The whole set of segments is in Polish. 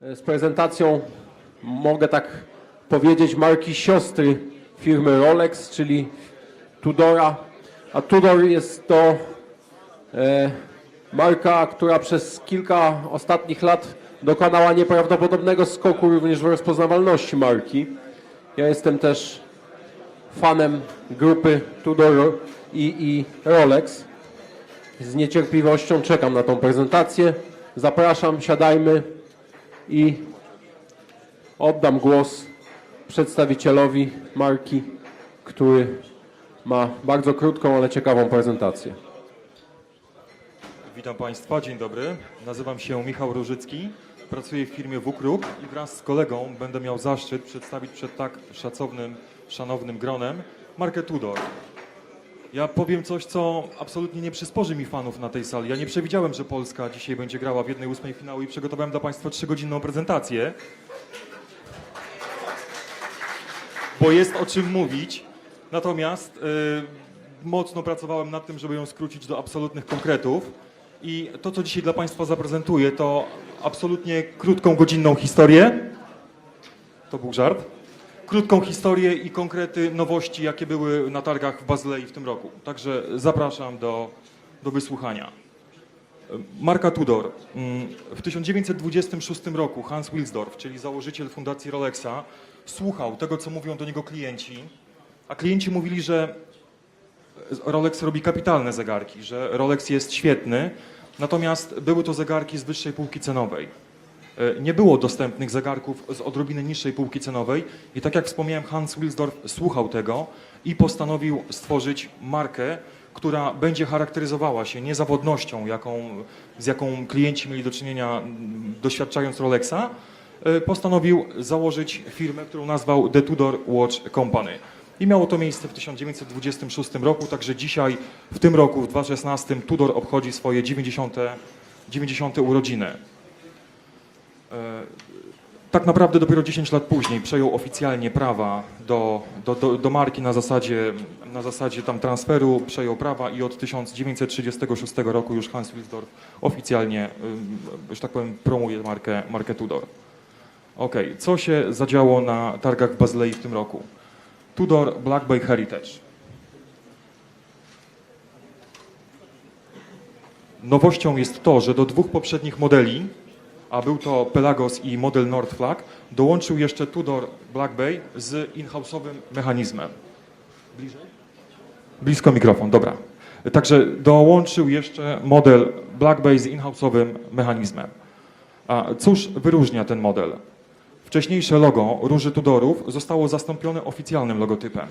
z prezentacją, mogę tak powiedzieć, marki siostry firmy Rolex, czyli Tudora. A Tudor jest to e, marka, która przez kilka ostatnich lat dokonała nieprawdopodobnego skoku również w rozpoznawalności marki. Ja jestem też fanem grupy Tudor i, i Rolex. Z niecierpliwością czekam na tą prezentację. Zapraszam, siadajmy i oddam głos przedstawicielowi marki, który ma bardzo krótką, ale ciekawą prezentację. Witam Państwa, dzień dobry. Nazywam się Michał Różycki, pracuję w firmie WKRUK i wraz z kolegą będę miał zaszczyt przedstawić przed tak szacownym, szanownym gronem markę Tudor. Ja powiem coś, co absolutnie nie przysporzy mi fanów na tej sali. Ja nie przewidziałem, że Polska dzisiaj będzie grała w jednej ósmej finału i przygotowałem dla Państwa trzygodzinną prezentację. Bo jest o czym mówić. Natomiast y, mocno pracowałem nad tym, żeby ją skrócić do absolutnych konkretów. I to, co dzisiaj dla Państwa zaprezentuję, to absolutnie krótką, godzinną historię. To był żart. Krótką historię i konkrety nowości, jakie były na targach w Bazylei w tym roku. Także zapraszam do, do wysłuchania. Marka Tudor. Mm, W 1926 roku Hans Wilsdorf, czyli założyciel fundacji Rolexa, słuchał tego, co mówią do niego klienci, a klienci mówili, że Rolex robi kapitalne zegarki, że Rolex jest świetny, natomiast były to zegarki z wyższej półki cenowej. E, Nie było dostępnych zegarków z odrobiny niższej półki cenowej i tak jak wspomniałem, Hans Wilsdorf słuchał tego i postanowił stworzyć markę, która będzie charakteryzowała się niezawodnością, jaką, z jaką klienci mieli do czynienia mm, doświadczając Rolexa. E, Postanowił założyć firmę, którą nazwał The Tudor Watch Company. I miało to miejsce w 1926 roku, także dzisiaj, w tym roku, w 2016, Tudor obchodzi swoje 90, 90 urodziny. E, Tak naprawdę dopiero 10 lat później przejął oficjalnie prawa do, do, do, do marki na zasadzie, na zasadzie tam transferu, przejął prawa i od 1936 roku już Hans Wilsdorf oficjalnie, ym, że tak powiem, promuje markę, markę Tudor. Okej, co się zadziało na targach w Bazylei w tym roku? Tudor Black Bay Heritage. Nowością jest to, że do dwóch poprzednich modeli, a był to Pelagos i model Nordflag, dołączył jeszcze Tudor Black Bay z in-house'owym mechanizmem. Bliżej? Blisko mikrofon, dobra. Także dołączył jeszcze model Black Bay z in-house'owym mechanizmem. A cóż wyróżnia ten model? Wcześniejsze logo Róży Tudorów zostało zastąpione oficjalnym logotypem.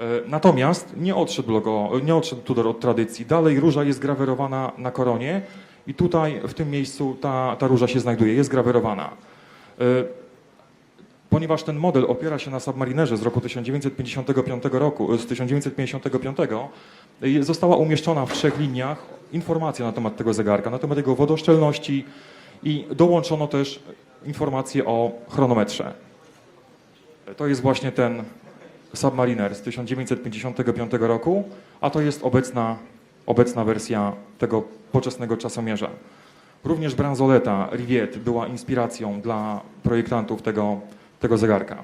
E, Natomiast nie odszedł, logo, nie odszedł Tudor od tradycji. Dalej róża jest grawerowana na koronie i tutaj w tym miejscu ta, ta róża się znajduje, jest grawerowana. E, Ponieważ ten model opiera się na Submarinerze z roku 1955 roku, z 1955, e, została umieszczona w trzech liniach informacja na temat tego zegarka, na temat jego wodoszczelności i dołączono też informacje o chronometrze. To jest właśnie ten Submariner z 1955 roku, a to jest obecna, obecna wersja tego poczesnego czasomierza. Również bransoleta Riviet była inspiracją dla projektantów tego, tego zegarka.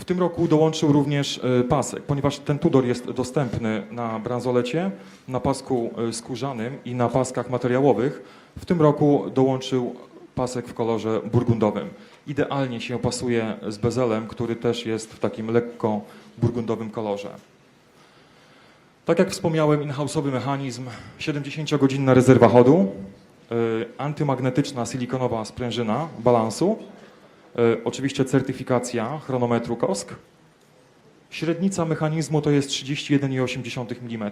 W tym roku dołączył również e, pasek, ponieważ ten Tudor jest dostępny na bransolecie, na pasku e, skórzanym i na paskach materiałowych. W tym roku dołączył pasek w kolorze burgundowym. Idealnie się pasuje z bezelem, który też jest w takim lekko burgundowym kolorze. Tak jak wspomniałem, in-house'owy mechanizm, 70-godzinna rezerwa chodu, y, antymagnetyczna silikonowa sprężyna balansu, y, oczywiście certyfikacja chronometru KOSK. Średnica mechanizmu to jest 31,8 mm.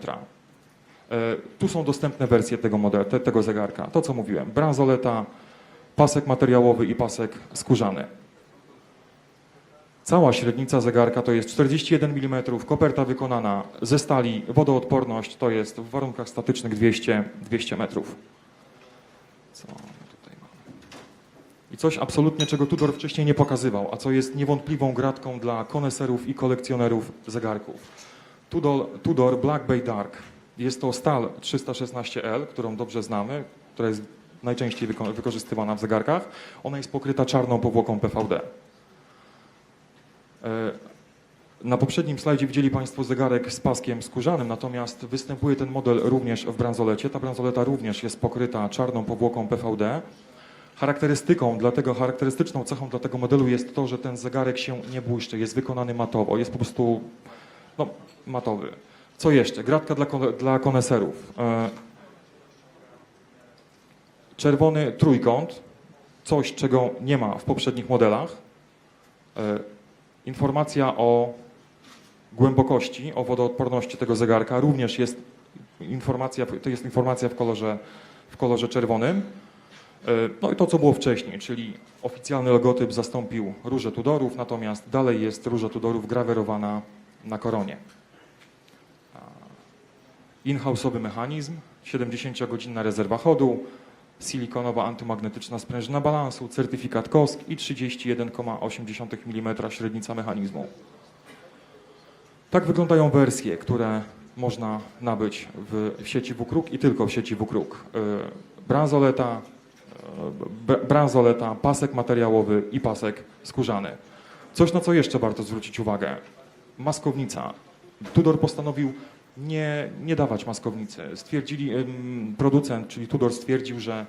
E, Tu są dostępne wersje tego modelu, te, tego zegarka. To co mówiłem, bransoleta, pasek materiałowy i pasek skórzany. Cała średnica zegarka to jest 41 mm, koperta wykonana ze stali, wodoodporność to jest w warunkach statycznych 200, 200 metrów. Co tutaj mamy? I coś absolutnie, czego Tudor wcześniej nie pokazywał, a co jest niewątpliwą gratką dla koneserów i kolekcjonerów zegarków. Tudor, Tudor Black Bay Dark. Jest to stal 316L, którą dobrze znamy, która jest najczęściej wyko- wykorzystywana w zegarkach. Ona jest pokryta czarną powłoką PVD. E, Na poprzednim slajdzie widzieli Państwo zegarek z paskiem skórzanym, natomiast występuje ten model również w bransolecie. Ta bransoleta również jest pokryta czarną powłoką PVD. Charakterystyką dla tego, charakterystyczną cechą dla tego modelu jest to, że ten zegarek się nie błyszczy, jest wykonany matowo, jest po prostu no, matowy. Co jeszcze? Gratka dla, dla koneserów. E, Czerwony trójkąt, coś czego nie ma w poprzednich modelach. Informacja o głębokości, o wodoodporności tego zegarka również jest informacja, to jest informacja w kolorze, w kolorze czerwonym. E, No i to, co było wcześniej, czyli oficjalny logotyp zastąpił różę Tudorów, natomiast dalej jest róża Tudorów grawerowana na koronie. In-house'owy mechanizm, 70-godzinna rezerwa chodu, silikonowa antymagnetyczna sprężyna balansu, certyfikat KOSK i 31,8 mm średnica mechanizmu. Tak wyglądają wersje, które można nabyć w, sieci WKRUK i tylko w sieci WKRUK. Yy, Bransoleta, br- bransoleta, pasek materiałowy i pasek skórzany. Coś, na co jeszcze warto zwrócić uwagę. Maskownica. Tudor postanowił nie, nie dawać maskownicy. Stwierdzili, producent, czyli Tudor stwierdził, że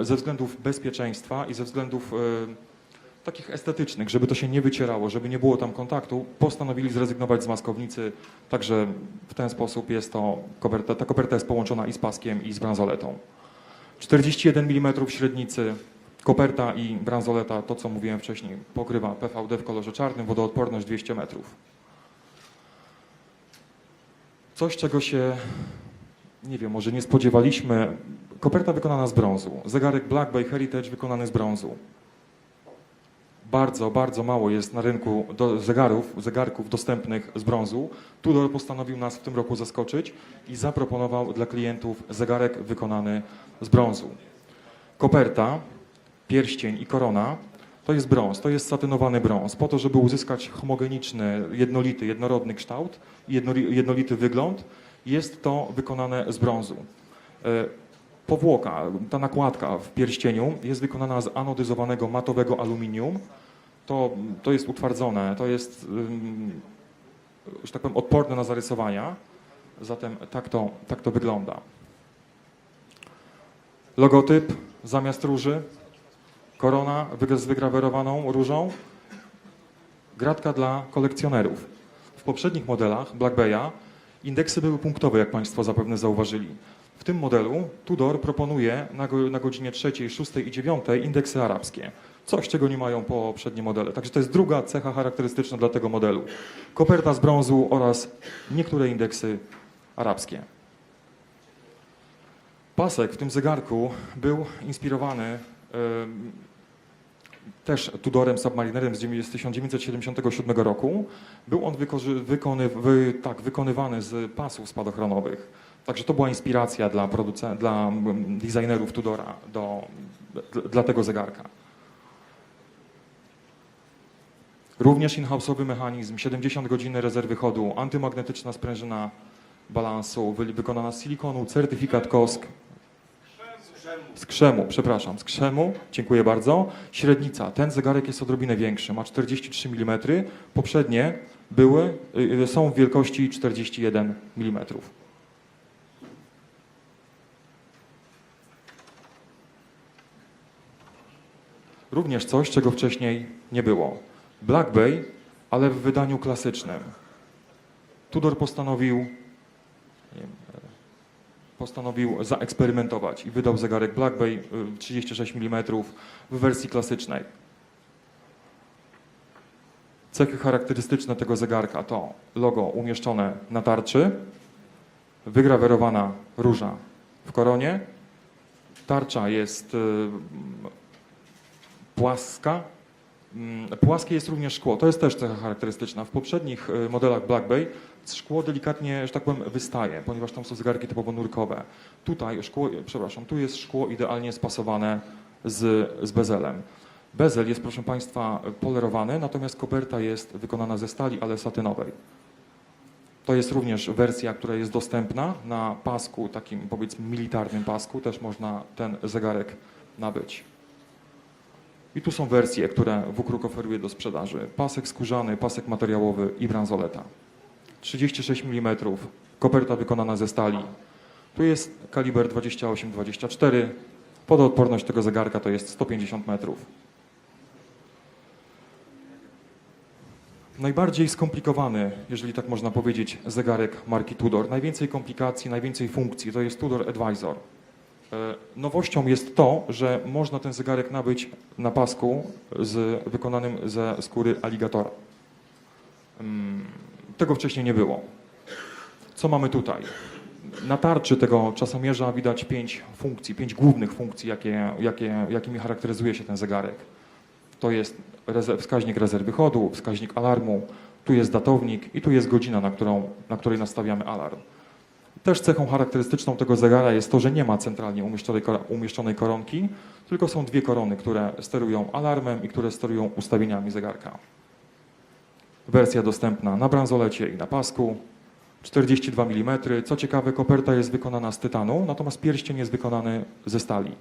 ze względów bezpieczeństwa i ze względów takich estetycznych, żeby to się nie wycierało, żeby nie było tam kontaktu, postanowili zrezygnować z maskownicy, także w ten sposób jest to, koperta, ta koperta jest połączona i z paskiem i z bransoletą. 41 mm średnicy, koperta i bransoleta, to co mówiłem wcześniej, pokrywa PVD w kolorze czarnym, wodoodporność 200 metrów. Coś, czego się, nie wiem, może nie spodziewaliśmy, koperta wykonana z brązu, zegarek Black Bay Heritage wykonany z brązu. Bardzo, bardzo mało jest na rynku zegarów, zegarków dostępnych z brązu. Tudor postanowił nas w tym roku zaskoczyć i zaproponował dla klientów zegarek wykonany z brązu. Koperta, pierścień i korona to jest brąz, to jest satynowany brąz, po to, żeby uzyskać homogeniczny, jednolity, jednorodny kształt jednolity wygląd, jest to wykonane z brązu. E, Powłoka, ta nakładka w pierścieniu jest wykonana z anodyzowanego matowego aluminium. To, to jest utwardzone, to jest, że tak powiem, odporne na zarysowania. Zatem tak to, tak to wygląda. Logotyp zamiast róży, korona z wygrawerowaną różą, gratka dla kolekcjonerów. W poprzednich modelach Black Bay'a indeksy były punktowe, jak Państwo zapewne zauważyli. W tym modelu Tudor proponuje na, go, na godzinie 3, 6 i 9 indeksy arabskie. Coś, czego nie mają poprzednie modele. Także to jest druga cecha charakterystyczna dla tego modelu. Koperta z brązu oraz niektóre indeksy arabskie. Pasek w tym zegarku był inspirowany też Tudorem Submarinerem z dziewię- z 1977 roku. Był on wykony, wy, tak, wykonywany z pasów spadochronowych. Także to była inspiracja dla, dla designerów Tudora do, dla, tego zegarka. Również in-house'owy mechanizm, 70 godziny rezerwy chodu, antymagnetyczna sprężyna balansu, wy- wykonana z silikonu, certyfikat KOSK, z krzemu, przepraszam, z krzemu, dziękuję bardzo. Średnica, ten zegarek jest odrobinę większy, ma 43 mm. Poprzednie były, y, y, są w wielkości 41 mm. Również coś, czego wcześniej nie było. Black Bay, ale w wydaniu klasycznym. Tudor postanowił nie wiem, postanowił zaeksperymentować i wydał zegarek Black Bay y, 36 mm w wersji klasycznej. Cechy charakterystyczne tego zegarka to logo umieszczone na tarczy, wygrawerowana róża w koronie, tarcza jest y, płaska, Płaskie jest również szkło. To jest też cecha charakterystyczna. W poprzednich y, modelach Black Bay szkło delikatnie, że tak powiem, wystaje, ponieważ tam są zegarki typowo nurkowe. Tutaj szkło, przepraszam, tu jest szkło idealnie spasowane z, z bezelem. Bezel jest, proszę Państwa, polerowany, natomiast koperta jest wykonana ze stali, ale satynowej. To jest również wersja, która jest dostępna na pasku, takim powiedzmy militarnym pasku, też można ten zegarek nabyć. I tu są wersje, które WKRUK oferuje do sprzedaży. Pasek skórzany, pasek materiałowy i bransoleta. 36 mm, koperta wykonana ze stali. Tu jest kaliber 28-24. Podoodporność tego zegarka to jest 150 metrów. Najbardziej skomplikowany, jeżeli tak można powiedzieć, zegarek marki Tudor. Najwięcej komplikacji, najwięcej funkcji to jest Tudor Advisor. E, Nowością jest to, że można ten zegarek nabyć na pasku z, wykonanym ze skóry aligatora. Tego wcześniej nie było. Co mamy tutaj? Na tarczy tego czasomierza widać pięć funkcji, pięć głównych funkcji, jakie, jakie, jakimi charakteryzuje się ten zegarek. To jest reze- wskaźnik rezerwy chodu, wskaźnik alarmu, tu jest datownik i tu jest godzina, na, którą, na której nastawiamy alarm. Też cechą charakterystyczną tego zegara jest to, że nie ma centralnie umieszczonej, kor- umieszczonej koronki, tylko są dwie korony, które sterują alarmem i które sterują ustawieniami zegarka. Wersja dostępna na bransolecie i na pasku. 42 mm. Co ciekawe, koperta jest wykonana z tytanu, natomiast pierścień jest wykonany ze stali.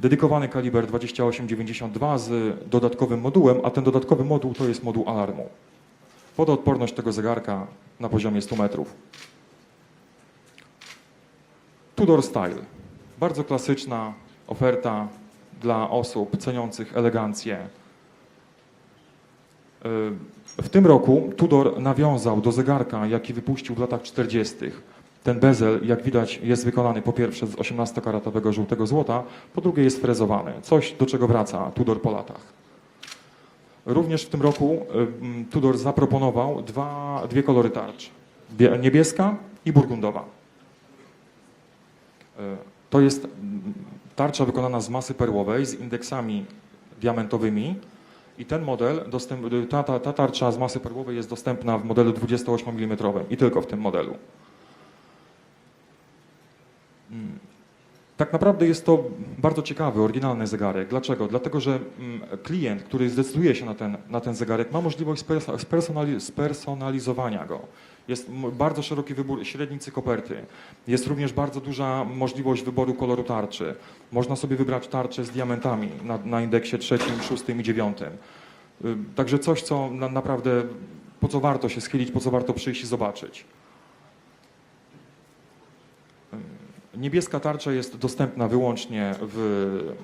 Dedykowany kaliber 2892 z dodatkowym modułem, a ten dodatkowy moduł to jest moduł alarmu. Wodoodporność tego zegarka na poziomie 100 metrów. Tudor Style. Bardzo klasyczna oferta dla osób ceniących elegancję. Yy, W tym roku Tudor nawiązał do zegarka, jaki wypuścił w latach 40. Ten bezel, jak widać, jest wykonany po pierwsze z 18-karatowego żółtego złota, po drugie jest frezowany. Coś, do czego wraca Tudor po latach. Również w tym roku ym, Tudor zaproponował dwa, dwie kolory tarcz. Bie- Niebieska i burgundowa. Y, To jest tarcza wykonana z masy perłowej, z indeksami diamentowymi. I ten model, ta, ta, ta tarcza z masy perłowej jest dostępna w modelu 28 mm i tylko w tym modelu. Mm. Tak naprawdę jest to bardzo ciekawy, oryginalny zegarek. Dlaczego? Dlatego, że mm, klient, który zdecyduje się na ten, na ten zegarek, ma możliwość sperso- spersonali- spersonalizowania go. Jest bardzo szeroki wybór średnicy koperty. Jest również bardzo duża możliwość wyboru koloru tarczy. Można sobie wybrać tarczę z diamentami na, na indeksie trzecim, szóstym i dziewiątym. Y, Także coś, co na, naprawdę, po co warto się schylić, po co warto przyjść i zobaczyć. Niebieska tarcza jest dostępna wyłącznie w,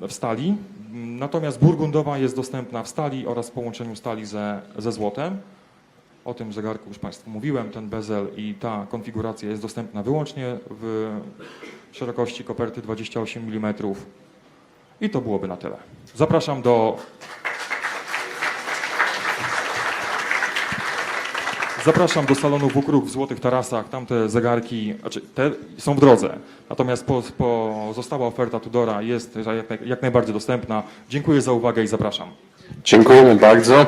w stali, natomiast burgundowa jest dostępna w stali oraz w połączeniu stali ze, ze złotem. O tym zegarku już Państwu mówiłem, ten bezel i ta konfiguracja jest dostępna wyłącznie w szerokości koperty 28 mm. I to byłoby na tyle. Zapraszam do Zapraszam do salonu Wukruk w Złotych Tarasach. Tamte zegarki, znaczy te są w drodze. Natomiast po, pozostała oferta Tudora jest jak, jak najbardziej dostępna. Dziękuję za uwagę i zapraszam. Dziękujemy bardzo.